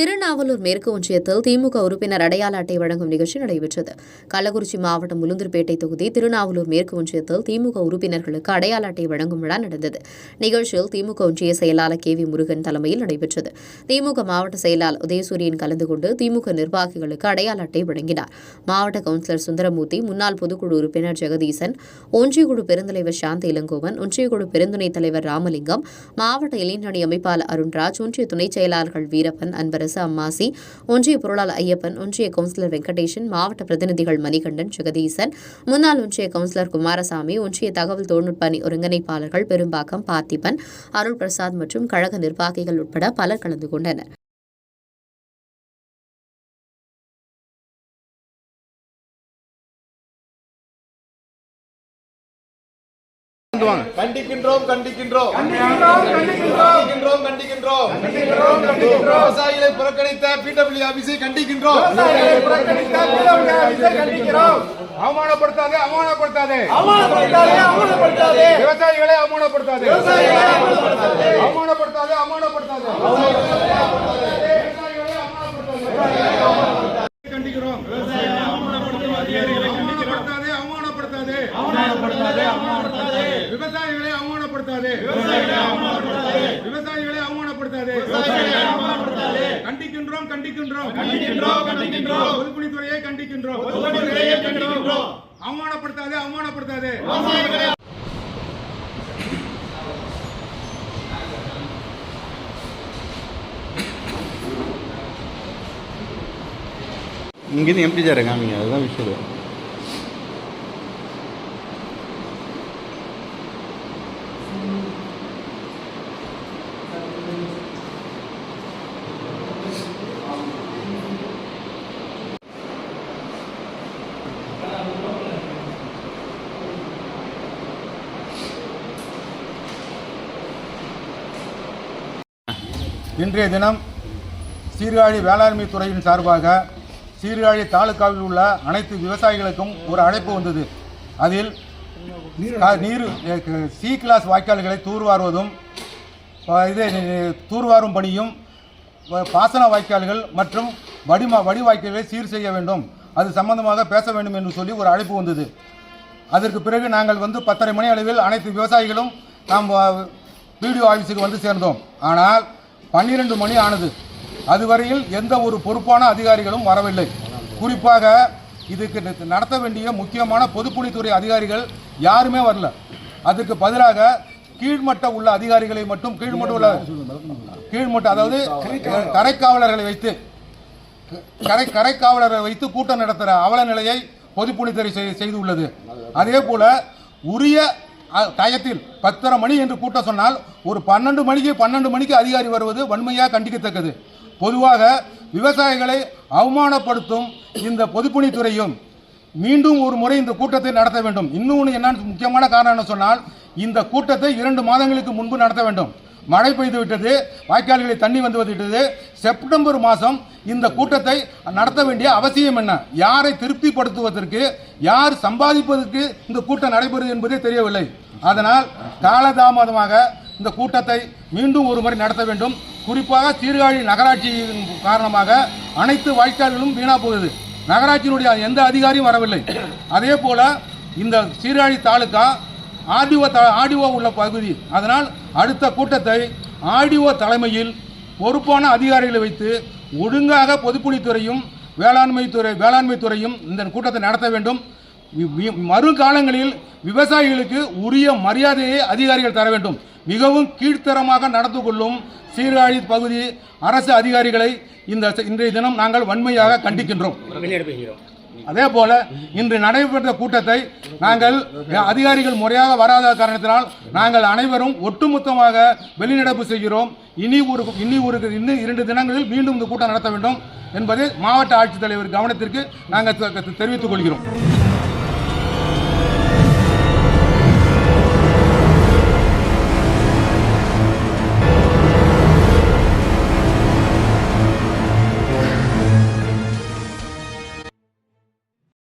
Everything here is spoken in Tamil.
திருநாவலூர் மேற்கு ஒன்றியத்தில் திமுக உறுப்பினர் அடையாள அட்டை வழங்கும் நிகழ்ச்சி நடைபெற்றது. கள்ளக்குறிச்சி மாவட்டம் உளுந்தூர்பேட்டை தொகுதி திருநாவலூர் மேற்கு ஒன்றியத்தில் திமுக உறுப்பினர்களுக்கு அடையாள அட்டை வழங்கும் விழா நடந்தது. நிகழ்ச்சியில் திமுக ஒன்றிய செயலாளர் கே வி முருகன் தலைமையில் நடைபெற்றது. திமுக மாவட்ட செயலாளர் உதயசூரியன் கலந்து கொண்டு திமுக நிர்வாகிகளுக்கு அடையாள அட்டை வழங்கினார். மாவட்ட கவுன்சிலர் சுந்தரமூர்த்தி முன்னாள் பொதுக்குழு உறுப்பினர் ஜெகதீசன் ஒன்றியக்குழு பெருந்தலைவர் சாந்தி இளங்கோவன் ஒன்றியக்குழு பெருந்துணைத் தலைவர் ராமலிங்கம் மாவட்ட இளைஞரணி அமைப்பாளர் அருண்ராஜ் ஒன்றிய துணைச் செயலாளர்கள் வீரப்பன் அன்பரசு அம்மாசி ஒன்றிய பொருளாளர் ஐயப்பன் ஒன்றிய கவுன்சிலர் வெங்கடேசன் மாவட்ட பிரதிநிதிகள் மணிகண்டன் ஜெகதீசன் முன்னாள் ஒன்றிய கவுன்சிலர் குமாரசாமி ஒன்றிய தகவல் தொழில்நுட்ப அணி ஒருங்கிணைப்பாளர்கள் பெரும்பாக்கம் பார்த்திபன் அருள் பிரசாத் மற்றும் கழக நிர்வாகிகள் உட்பட பலர் கலந்து கொண்டனர். கண்டிக்கின்றோம். கண்டிக்கின்றோம் கண்டிக்கின்றோம். கண்டிக்கின்றோம் விவசாயிகளை புறக்கணித்த பிடபிள்யூ ஆபீஸை கண்டிக்கின்றோம். அவமானப்படுத்தாதே அவமானப்படுத்தாதே. விவசாயிகளை அவமானப்படுத்தாதே. அவமானப்படுத்தாதே. அவமானப்படுத்தாதே கண்டிக்கிறோம் விவசாயிகளை அவமானப்படுத்தாதே. விவசாயிகளை அவமானப்படுத்தாதே. கண்டிக்கின்றோம் கண்டிக்கின்றோம். கண்டிக்கின்றோம் கண்டிக்கின்றோம். பொதுப்பணித்துறையை கண்டிக்கின்றோம். பொதுப்பணித்துறையை கண்டிக்கின்றோம். அவமானப்படுத்தாதே அவமானப்படுத்தாதே. இங்கேருந்து எம்பி சார் காமிங்க அதுதான் விஷயம். இன்றைய தினம் சீர்காழி வேளாண்மை துறையின் சார்பாக சீர்காழி தாலுகாவில் உள்ள அனைத்து விவசாயிகளுக்கும் ஒரு அழைப்பு வந்தது. அதில் நீர் சி கிளாஸ் வாய்க்கால்களை தூர்வாருவதும் இது தூர்வாரும் பணியும் பாசன வாய்க்கால்கள் மற்றும் வடிமா வடி வாய்க்கால்களை சீர் செய்ய வேண்டும். அது சம்பந்தமாக பேச வேண்டும் என்று சொல்லி ஒரு அழைப்பு வந்தது. அதற்கு பிறகு நாங்கள் வந்து பத்தரை மணி அளவில் அனைத்து விவசாயிகளும் நாம் பிடிஓ ஆஃபீஸுக்கு வந்து சேர்ந்தோம். ஆனால் பன்னிரண்டு மணி ஆனது. அதுவரையில் எந்த ஒரு பொறுப்பான அதிகாரிகளும் வரவில்லை. குறிப்பாக இதுக்கு ந- நடத்த வேண்டிய முக்கியமான பொதுப்பணித்துறை அதிகாரிகள் யாருமே வரல. அதற்கு பதிலாக கீழ்மட்ட உள்ள அதிகாரிகளை மட்டும் கீழ்மட்ட உள்ள கீழ்மட்ட அதாவது கரைக்காவலர்களை வைத்து கரை கரைக்காவலர்களை வைத்து கூட்டம் நடத்துகிற அவல நிலையை பொதுப்பணித்துறை செய்- செய்துள்ளது. அதே போல உரிய டயத்தில் பத்தரை மணி என்று கூட்டம் சொன்னால் ஒரு பன்னெண்டு மணிக்கு பன்னெண்டு மணிக்கு அதிகாரி வருவது வன்மையாக கண்டிக்கத்தக்கது. பொதுவாக விவசாயிகளை அவமானப்படுத்தும் இந்த பொதுப்பணித்துறையும் மீண்டும் ஒரு முறை இந்த கூட்டத்தை நடத்த வேண்டும். இன்னொன்று என்னன்னு முக்கியமான காரணம் என்ன சொன்னால் இந்த கூட்டத்தை இரண்டு மாதங்களுக்கு முன்பு நடத்த வேண்டும். மழை பெய்து விட்டது வாய்க்கால்களில் தண்ணி வந்து விட்டது. செப்டம்பர் மாதம் இந்த கூட்டத்தை நடத்த வேண்டிய அவசியம் என்ன? யாரை திருப்திப்படுத்துவதற்கு யார் சம்பாதிப்பதற்கு இந்த கூட்டம் நடைபெறுது என்பதே தெரியவில்லை. அதனால் காலதாமதமாக இந்த கூட்டத்தை மீண்டும் ஒரு முறை நடத்த வேண்டும். குறிப்பாக சீர்காழி நகராட்சியின் காரணமாக அனைத்து வாய்க்கால்களும் வீணா போகுது. நகராட்சியினுடைய எந்த அதிகாரியும் வரவில்லை. அதே போல இந்த Sirkazhi taluka RTO the RTO உள்ள பகுதி. அதனால் அடுத்த கூட்டத்தை ஆர்டிஓ தலைமையில் பொறுப்பான அதிகாரிகளை வைத்து ஒழுங்காக பொதுப்பணித்துறையும் வேளாண்மை துறை வேளாண்மை துறையும் இந்த கூட்டத்தை நடத்த வேண்டும். மறுகாலங்களில் விவசாயிகளுக்கு உரிய மரியாதையை அதிகாரிகள் தர வேண்டும். மிகவும் கீழ்த்தரமாக நடந்து கொள்ளும் சீர்காழி பகுதி அரசு அதிகாரிகளை இந்த இன்றைய தினம் நாங்கள் வன்மையாக கண்டிக்கின்றோம். அதே போல இன்று நடைபெற்ற கூட்டத்தை நாங்கள் அதிகாரிகள் முறையாக வராத காரணத்தினால் நாங்கள் அனைவரும் ஒட்டுமொத்தமாக வெளிநடப்பு செய்கிறோம். இனி ஒரு இனி ஒரு இன்னும் இரண்டு தினங்களில் மீண்டும் இந்த கூட்டம் நடத்த வேண்டும் என்பதை மாவட்ட ஆட்சித்தலைவர் கவனத்திற்கு நாங்கள் தெரிவித்துக் கொள்கிறோம்.